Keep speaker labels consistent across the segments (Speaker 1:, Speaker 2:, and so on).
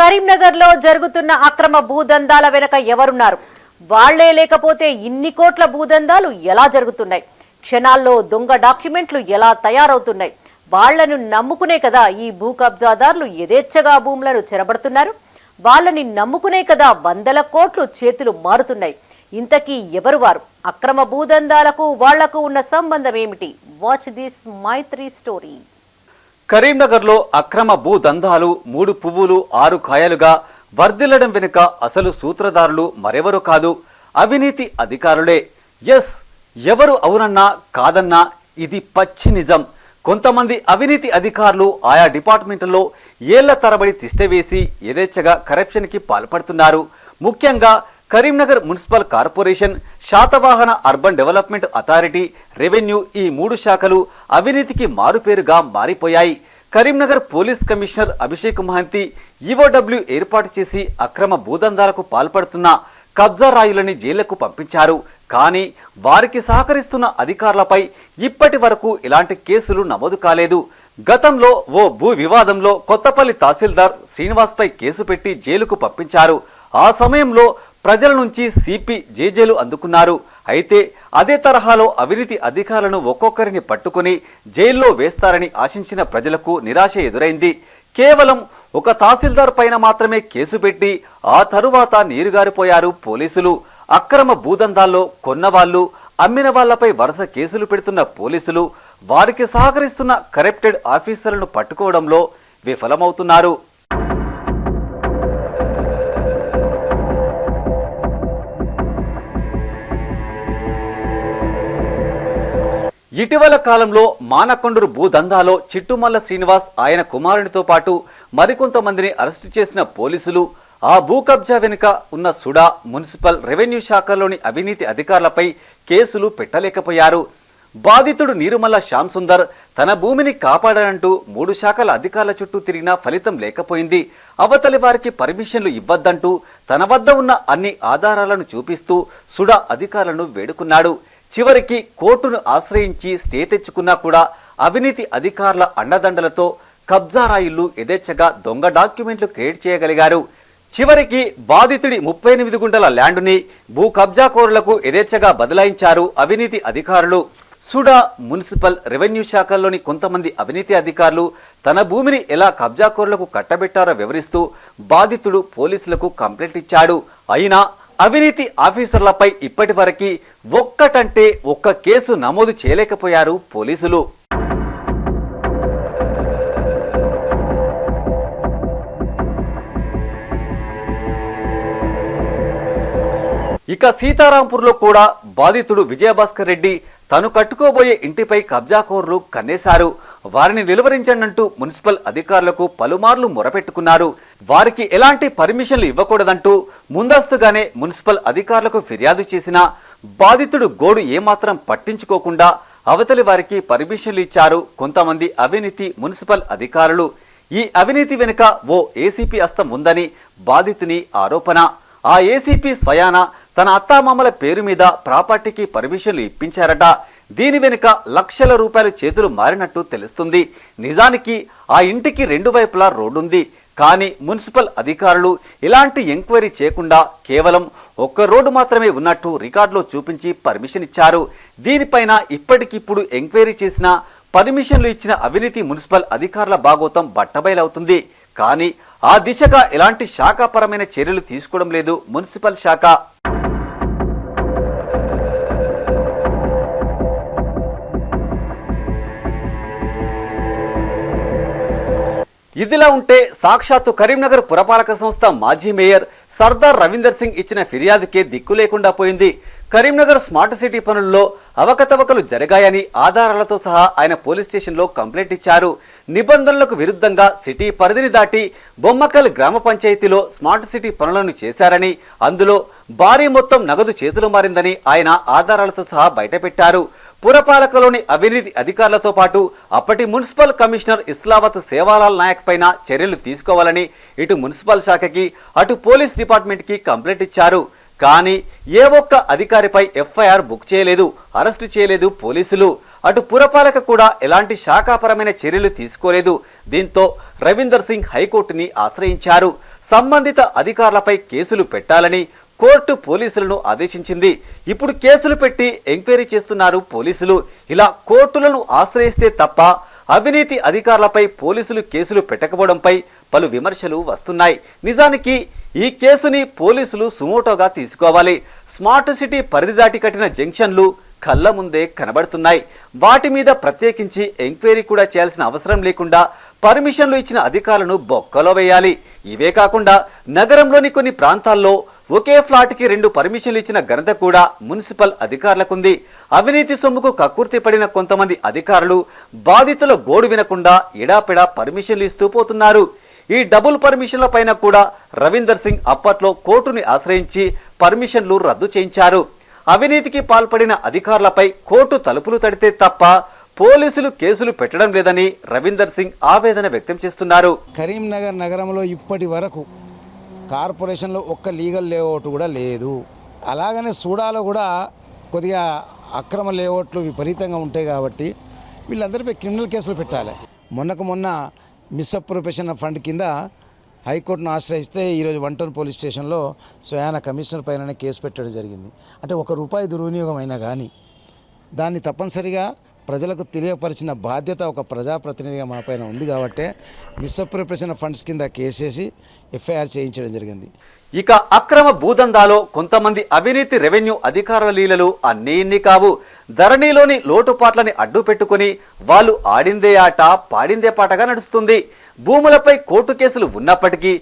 Speaker 1: కరీంనగర్లో జరుగుతున్న అక్రమ భూదందాల వెనక ఎవరున్నారు? వాళ్ళే లేకపోతే ఇన్ని కోట్ల భూదందాలు ఎలా జరుగుతున్నాయి? క్షణాల్లో దొంగ డాక్యుమెంట్లు ఎలా తయారవుతున్నాయి? వాళ్ళను నమ్ముకునే కదా ఈ భూ కబ్జాదారులు యథేచ్ఛగా భూములను చెరబడుతున్నారు? వాళ్ళని నమ్ముకునే కదా వందల కోట్లు చేతులు మారుతున్నాయి? ఇంతకీ ఎవరు వారు? అక్రమ భూదందాలకు వాళ్ళకు ఉన్న సంబంధం ఏమిటి? వాచ్ దిస్ మైత్రి స్టోరీ
Speaker 2: కరీంనగర్లో అక్రమ భూ దందాలు మూడు పువ్వులు ఆరు కాయలుగా వర్ధిల్లడం వెనుక అసలు సూత్రధారులు మరెవరూ కాదు. అవినీతి అధికారులే. ఎస్ ఎవరు అవునన్నా కాదన్నా ఇది పచ్చి నిజం. కొంతమంది అవినీతి అధికారులు ఆయా డిపార్ట్మెంట్లలో ఏళ్ళ తరబడి తిష్టవేసి యథేచ్ఛగా కరప్షన్కి పాల్పడుతున్నారు. ముఖ్యంగా Karimnagar municipal corporation Satavahana urban development authority revenue ఈ మూడు శాఖలు అవినీతికి మారుపేరుగా మారిపోయాయి. Karimnagar police commissioner Abhishek Mohanty EOW ఏర్పాటు చేసి అక్రమ భూదందాలకు పాల్పడుతున్న కబ్జా రాయులని జైళ్ళకు పంపించారు. కానీ వారికి సహకరిస్తున్న అధికారులపై ఇప్పటి వరకు ఇలాంటి కేసులు నమోదు కాలేదు. గతంలో ఓ భూ వివాదంలో కొత్తపల్లి తహసీల్దార్ శ్రీనివాస్పై కేసు పెట్టి జైలుకు పంపించారు. ఆ సమయంలో ప్రజల నుంచి సిపి జేజేలు అందుకున్నారు. అయితే అదే తరహాలో అవినీతి అధికారులను ఒక్కొక్కరిని పట్టుకుని జైల్లో వేస్తారని ఆశించిన ప్రజలకు నిరాశ ఎదురైంది. కేవలం ఒక తహసీల్దార్ పైన మాత్రమే కేసు పెట్టి ఆ తరువాత నీరుగారిపోయారు పోలీసులు. అక్రమ భూదందాల్లో కొన్నవాళ్ళు అమ్మిన వాళ్ళపై వరుస కేసులు పెడుతున్న పోలీసులు వారికి సహకరిస్తున్న కరప్టెడ్ ఆఫీసర్లను పట్టుకోవడంలో విఫలమవుతున్నారు. ఇటీవల కాలంలో మానకొండూరు భూదందాలో చిట్టుమల్ల శ్రీనివాస్ ఆయన కుమారునితో పాటు మరికొంతమందిని అరెస్టు చేసిన పోలీసులు ఆ భూ కబ్జా వెనుక ఉన్న సుడా మున్సిపల్ రెవెన్యూ శాఖలోని అవినీతి అధికారులపై కేసులు పెట్టలేకపోయారు. బాధితుడు నీరుమల్ల శ్యామ్ సుందర్ తన భూమిని కాపాడనంటూ మూడు శాఖల అధికారుల చుట్టూ తిరిగినా ఫలితం లేకపోయింది. అవతలి వారికి పర్మిషన్లు ఇవ్వద్దంటూ తన వద్ద ఉన్న అన్ని ఆధారాలను చూపిస్తూ సుడా అధికారులను వేడుకున్నాడు. చివరికి కోర్టును ఆశ్రయించి స్టే తెచ్చుకున్నా కూడా అవినీతి అధికారుల అండదండలతో కబ్జారాయిళ్ళు యథేచ్ఛగా దొంగ డాక్యుమెంట్లు క్రియేట్ చేయగలిగారు. చివరికి బాధితుడి ముప్పై ఎనిమిది గుంటల ల్యాండుని భూ కబ్జాకోరులకు యథేచ్ఛగా బదలాయించారు అవినీతి అధికారులు. సుడా మున్సిపల్ రెవెన్యూ శాఖల్లోని కొంతమంది అవినీతి అధికారులు తన భూమిని ఎలా కబ్జాకోరులకు కట్టబెట్టారో వివరిస్తూ బాధితుడు పోలీసులకు కంప్లైంట్ ఇచ్చాడు. అయినా అవినీతి ఆఫీసర్లపై ఇప్పటి వరకు ఒక్కటంటే ఒక్క కేసు నమోదు చేయలేకపోయారు పోలీసులు. ఇక సీతారాంపూర్లో కూడా బాధితుడు విజయభాస్కర్ రెడ్డి తను కట్టుకోబోయే ఇంటిపై కబ్జాకోర్లు కన్నేశారు. వారిని నిలువరించండంటూ మున్సిపల్ అధికారులకు పలుమార్లు మొరపెట్టుకున్నారు. వారికి ఎలాంటి పర్మిషన్లు ఇవ్వకూడదంటూ ముందస్తుగానే మున్సిపల్ అధికారులకు ఫిర్యాదు చేసినా బాధితుడు గోడు ఏమాత్రం పట్టించుకోకుండా అవతలి వారికి పర్మిషన్లు ఇచ్చారు. కొంతమంది అవినీతి మున్సిపల్ అధికారులు. ఈ అవినీతి వెనుక ఓ ఏసీపీ అస్తం ఉందని బాధితుని ఆరోపణ. ఆ ఏసీపీ స్వయాన తన అత్తామామల పేరు మీద ప్రాపర్టీకి పర్మిషన్లు ఇప్పించారట. దీని వెనుక లక్షల రూపాయలు చేతులు మారినట్టు తెలుస్తుంది. నిజానికి ఆ ఇంటికి రెండు వైపులా రోడ్డుంది. కానీ మున్సిపల్ అధికారులు ఇలాంటి ఎంక్వైరీ చేయకుండా కేవలం ఒక్క రోడ్డు మాత్రమే ఉన్నట్టు రికార్డులో చూపించి పర్మిషన్ ఇచ్చారు. దీనిపైన ఇప్పటికిప్పుడు ఎంక్వైరీ చేసిన పర్మిషన్లు ఇచ్చిన అవినీతి మున్సిపల్ అధికారుల భాగోతం బట్టబయలవుతుంది. కానీ ఆ దిశగా ఎలాంటి శాఖాపరమైన చర్యలు తీసుకోవడం లేదు మున్సిపల్ శాఖ. ఇదిలా ఉంటే సాక్షాత్తు కరీంనగర్ పురపాలక సంస్థ మాజీ మేయర్ సర్దార్ రవీందర్ సింగ్ ఇచ్చిన ఫిర్యాదుకే దిక్కు లేకుండా పోయింది. కరీంనగర్ స్మార్ట్ సిటీ పనుల్లో అవకతవకలు జరిగాయని ఆధారాలతో సహా ఆయన పోలీస్ స్టేషన్లో కంప్లైంట్ ఇచ్చారు. నిబంధనలకు విరుద్ధంగా సిటీ పరిధిని దాటి బొమ్మకల్ గ్రామ పంచాయతీలో స్మార్ట్ సిటీ పనులను చేశారని అందులో భారీ మొత్తం నగదు చేతులు మారిందని ఆయన ఆధారాలతో సహా బయటపెట్టారు. పురపాలకలోని అవినీతి అధికారులతో పాటు అప్పటి మున్సిపల్ కమిషనర్ ఇస్లావత్ సేవాలాల్ నాయక్ పైన చర్యలు తీసుకోవాలని ఇటు మున్సిపల్ శాఖకి అటు పోలీస్ డిపార్ట్మెంట్కి కంప్లైంట్ ఇచ్చారు. కానీ ఏ ఒక్క అధికారిపై ఎఫ్ఐఆర్ బుక్ చేయలేదు అరెస్టు చేయలేదు పోలీసులు. అటు పురపాలక కూడా ఎలాంటి శాఖాపరమైన చర్యలు తీసుకోలేదు. దీంతో రవీందర్ సింగ్ హైకోర్టుని ఆశ్రయించారు. సంబంధిత అధికారులపై కేసులు పెట్టాలని కోర్టు పోలీసులను ఆదేశించింది. ఇప్పుడు కేసులు పెట్టి ఎంక్వైరీ చేస్తున్నారు పోలీసులు. ఇలా కోర్టులను ఆశ్రయిస్తే తప్ప అవినీతి అధికారులపై పోలీసులు కేసులు పెట్టకపోవడంపై పలు విమర్శలు వస్తున్నాయి. నిజానికి ఈ కేసుని పోలీసులు సుమోటోగా తీసుకోవాలి. స్మార్ట్ సిటీ పరిధి దాటి కట్టిన జంక్షన్లు కళ్ళ ముందే కనబడుతున్నాయి. వాటి మీద ప్రత్యేకించి ఎంక్వైరీ కూడా చేయాల్సిన అవసరం లేకుండా పర్మిషన్లు ఇచ్చిన అధికారులను బొక్కలో వేయాలి. ఇవే కాకుండా నగరంలోని కొన్ని ప్రాంతాల్లో ఒకే ఫ్లాట్కి రెండు పర్మిషన్లు ఇచ్చిన ఘనత కూడా మున్సిపల్ అధికారులకుంది. అవినీతి సొమ్ముకు కక్కుర్తి పడిన కొంతమంది అధికారులు బాధితుల గోడు వినకుండా ఎడాపెడా పర్మిషన్లు ఇస్తూ పోతున్నారు. ఈ డబుల్ పర్మిషన్ల పైన కూడా రవీందర్ సింగ్ అప్పట్లో కోర్టుని ఆశ్రయించి పర్మిషన్లు రద్దు చేయించారు. అవినీతికి పాల్పడిన అధికారులపై కోర్టు తలుపులు తడితే తప్ప పోలీసులు కేసులు పెట్టడం లేదని రవీందర్ సింగ్ ఆవేదన వ్యక్తం చేస్తున్నారు.
Speaker 3: కరీంనగర్ నగరంలో ఇప్పటి వరకు కార్పొరేషన్లో ఒక్క లీగల్ లేఅవుట్ కూడా లేదు. అలాగనే సూడాలో కూడా కొద్దిగా అక్రమ లేఅవుట్లు విపరీతంగా ఉంటాయి కాబట్టి వీళ్ళందరిపై క్రిమినల్ కేసులు పెట్టాలి. మొన్నకు మొన్న మిస్అప్రొపేషన్ ఫండ్ కింద హైకోర్టును ఆశ్రయిస్తే ఈరోజు వన్ టౌన్ పోలీస్ స్టేషన్లో స్వయాన కమిషనర్ పైననే కేసు పెట్టడం జరిగింది. అంటే ఒక రూపాయి దుర్వినియోగం అయినా కానీ దాన్ని తప్పనిసరిగా ప్రజలకు తెలియపరిచిన బాధ్యత ఒక ప్రజాప్రతినిధిగా మా పైన ఉంది కాబట్టి మిస్అప్రోపరేషన్ ఫండ్స్ కింద కేసేసి ఎఫ్ఐఆర్ చేయించడం జరిగింది.
Speaker 2: ఇక అక్రమ భూదందాలో కొంతమంది అవినీతి రెవెన్యూ అధికారుల లీలలు అన్నీ ఇన్ని కావు. ధరణిలోని లోటుపాట్లని అడ్డు పెట్టుకుని వాళ్ళు ఆడిందే ఆట పాడిందే పాటగా నడుస్తుంది. భూములపై కోర్టు కేసులు ఉన్నప్పటికీ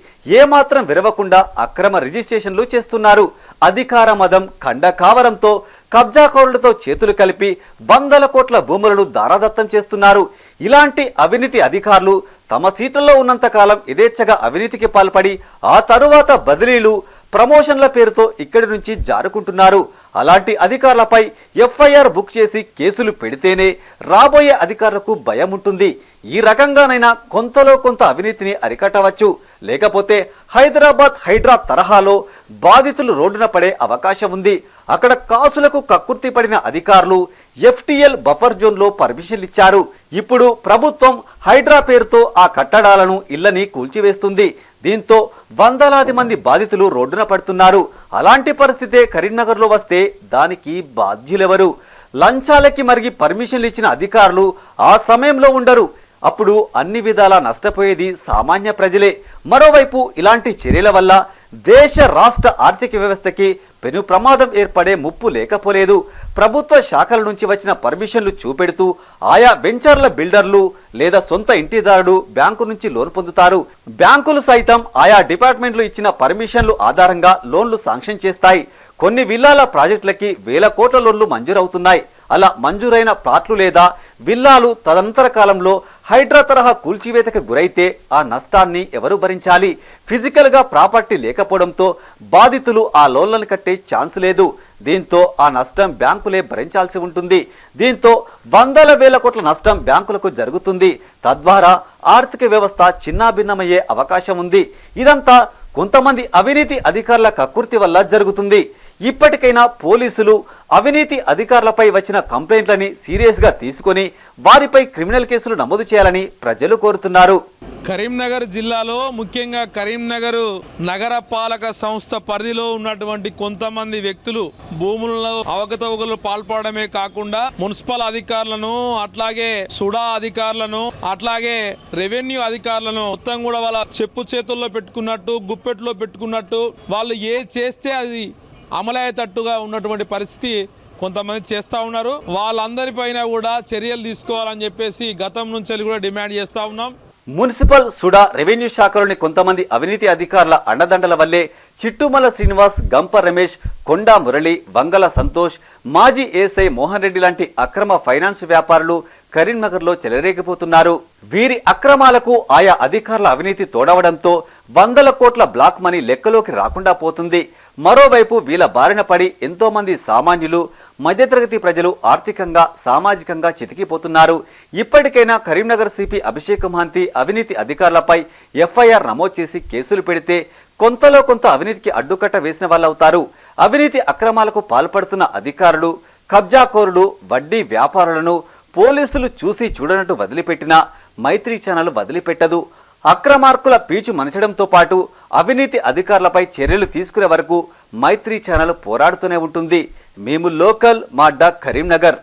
Speaker 2: ఏమాత్రం విరవకుండా అక్రమ రిజిస్ట్రేషన్లు చేస్తున్నారు. అధికార మదం కండకావరంతో కబ్జాకోరులతో చేతులు కలిపి వందల కోట్ల భూములను దారాదత్తం చేస్తున్నారు. ఇలాంటి అవినీతి అధికారులు తమ సీట్లలో ఉన్నంతకాలం యథేచ్ఛగా అవినీతికి పాల్పడి ఆ తరువాత బదిలీలు ప్రమోషన్ల పేరుతో ఇక్కడి నుంచి జారుకుంటున్నారు. అలాంటి అధికారులపై ఎఫ్ఐఆర్ బుక్ చేసి కేసులు పెడితేనే రాబోయే అధికారులకు భయం ఉంటుంది ఈ రకంగానైనా కొంతలో కొంత అవినీతిని అరికట్టవచ్చు. లేకపోతే హైదరాబాద్ హైడ్రా తరహాలో బాధితులు రోడ్డున పడే అవకాశం ఉంది. అక్కడ కాసులకు కక్కుర్తి పడిన అధికారులు ఎఫ్టిఎల్ బఫర్ జోన్లో పర్మిషన్లు ఇచ్చారు. ఇప్పుడు ప్రభుత్వం హైడ్రా పేరుతో ఆ కట్టడాలను ఇళ్ళని కూల్చివేస్తుంది. దీంతో వందలాది మంది బాధితులు రోడ్డున పడుతున్నారు. అలాంటి పరిస్థితే కరీంనగర్లో వస్తే దానికి బాధ్యులెవరు? లంచాలకి మరిగి పర్మిషన్లు ఇచ్చిన అధికారులు ఆ సమయంలో ఉండరు. అప్పుడు అన్ని విధాలా నష్టపోయేది సామాన్య ప్రజలే. మరోవైపు ఇలాంటి చర్యల వల్ల దేశ రాష్ట్ర ఆర్థిక వ్యవస్థకి పెను ప్రమాదం ఏర్పడే ముప్పు లేకపోలేదు. ప్రభుత్వ శాఖల నుంచి వచ్చిన పర్మిషన్లు చూపెడుతూ ఆయా వెంచర్ల బిల్డర్లు లేదా సొంత ఇంటిదారుడు బ్యాంకు నుంచి లోన్ పొందుతారు. బ్యాంకులు సైతం ఆయా డిపార్ట్మెంట్లు ఇచ్చిన పర్మిషన్లు ఆధారంగా లోన్లు శాంక్షన్ చేస్తాయి. కొన్ని విల్లాల ప్రాజెక్టులకి వేల కోట్ల లోన్లు మంజూరవుతున్నాయి. అలా మంజూరైన ప్లాట్లు లేదా విల్లాలు తదనంతర కాలంలో హైడ్రా తరహా కూల్చివేతకు గురైతే ఆ నష్టాన్ని ఎవరు భరించాలి? ఫిజికల్గా ప్రాపర్టీ లేకపోవడంతో బాధితులు ఆ లోన్లను కట్టే ఛాన్స్ లేదు. దీంతో ఆ నష్టం బ్యాంకులే భరించాల్సి ఉంటుంది. దీంతో వందల వేల కోట్ల నష్టం బ్యాంకులకు జరుగుతుంది. తద్వారా ఆర్థిక వ్యవస్థ చిన్నాభిన్నమయ్యే అవకాశం ఉంది. ఇదంతా కొంతమంది అవినీతి అధికారుల కకృతి వల్ల జరుగుతుంది. ఇప్పటికైనా పోలీసులు అవినీతి అధికారులపై వచ్చిన కంప్లైంట్లని సీరియస్గా తీసుకొని వారిపై క్రిమినల్ కేసులు నమోదు చేయాలని ప్రజలు కోరుతున్నారు.
Speaker 4: కరీంనగర్ జిల్లాలో ముఖ్యంగా కరీంనగర్ నగర పాలక సంస్థ పరిధిలో ఉన్నటువంటి కొంతమంది వ్యక్తులు భూములలో అవకతవకలు పాల్పడమే కాకుండా మున్సిపల్ అధికారులను అట్లాగే సుడా అధికారులను అట్లాగే రెవెన్యూ అధికారులను మొత్తం కూడా వాళ్ళ చెప్పు చేతుల్లో పెట్టుకున్నట్టు గుప్పెట్లో పెట్టుకున్నట్టు వాళ్ళు ఏ చేస్తే అది అమలయ్యేటట్టుగా ఉన్నటువంటి పరిస్థితి కొంతమంది చేస్తూ ఉన్నారు. వాళ్ళందరిపైన కూడా చర్యలు తీసుకోవాలని చెప్పేసి గతం నుంచి కూడా డిమాండ్ చేస్తూ ఉన్నాం.
Speaker 2: మున్సిపల్ సుడా రెవెన్యూ శాఖలోని కొంతమంది అవినీతి అధికారుల అండదండల వల్లే చిట్టుమల శ్రీనివాస్ గంప రమేష్ కొండా మురళి వంగల సంతోష్ మాజీ ఏఎస్ఐ మోహన్ రెడ్డి లాంటి అక్రమ ఫైనాన్స్ వ్యాపారులు కరీంనగర్లో చెలరేగిపోతున్నారు. వీరి అక్రమాలకు ఆయా అధికారుల అవినీతి తోడవడంతో వందల కోట్ల బ్లాక్ మనీ లెక్కలోకి రాకుండా పోతుంది. మరోవైపు వీళ్ళ బారిన పడి ఎంతోమంది సామాన్యులు మధ్యతరగతి ప్రజలు ఆర్థికంగా సామాజికంగా చితికిపోతున్నారు. ఇప్పటికైనా కరీంనగర్ సిపి అభిషేక్ మహంతి అవినీతి అధికారులపై ఎఫ్ఐఆర్ నమోదు చేసి కేసులు పెడితే కొంతలో కొంత అవినీతికి అడ్డుకట్ట వేసిన వాళ్ళవుతారు. అవినీతి అక్రమాలకు పాల్పడుతున్న అధికారులు కబ్జాకోరులు వడ్డీ వ్యాపారులను పోలీసులు చూసి చూడనట్టు వదిలిపెట్టినా మైత్రి ఛానల్ వదిలిపెట్టదు. అక్రమార్కుల పీచు మనచడంతో పాటు అవినీతి అధికారులపై చర్యలు తీసుకునే వరకు మైత్రి ఛానల్ పోరాడుతూనే ఉంటుంది. మేము లోకల్ మా డా కరీంనగర్.